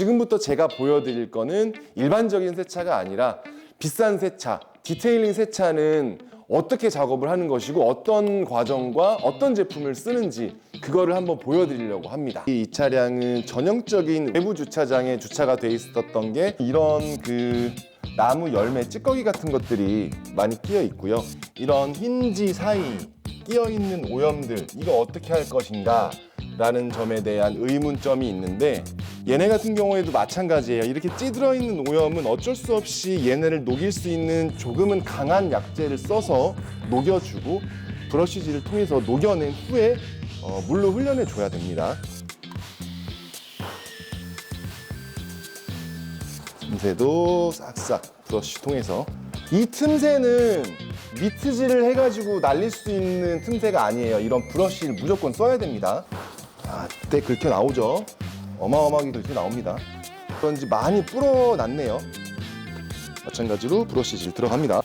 지금부터 제가 보여드릴 거는 일반적인 세차가 아니라 비싼 세차, 디테일링 세차는 어떻게 작업을 하는 것이고 어떤 과정과 어떤 제품을 쓰는지 그거를 한번 보여드리려고 합니다. 이 차량은 전형적인 외부 주차장에 주차가 돼 있었던 게 이런 그 나무 열매 찌꺼기 같은 것들이 많이 끼어 있고요. 이런 힌지 사이 끼어 있는 오염들 이거 어떻게 할 것인가 라는 점에 대한 의문점이 있는데 얘네 같은 경우에도 마찬가지예요. 이렇게 찌들어 있는 오염은 어쩔 수 없이 얘네를 녹일 수 있는 조금은 강한 약재를 써서 녹여주고 브러쉬질을 통해서 녹여낸 후에 어, 물로 흘려내 줘야 됩니다. 틈새도 싹싹 브러쉬 통해서 이 틈새는 미트질을 해가지고 날릴 수 있는 틈새가 아니에요. 이런 브러쉬를 무조건 써야 됩니다. 아, 그때 긁혀 나오죠. 어마어마하게 긁혀 나옵니다. 그런지 많이 불어났네요. 마찬가지로 브러쉬질 들어갑니다.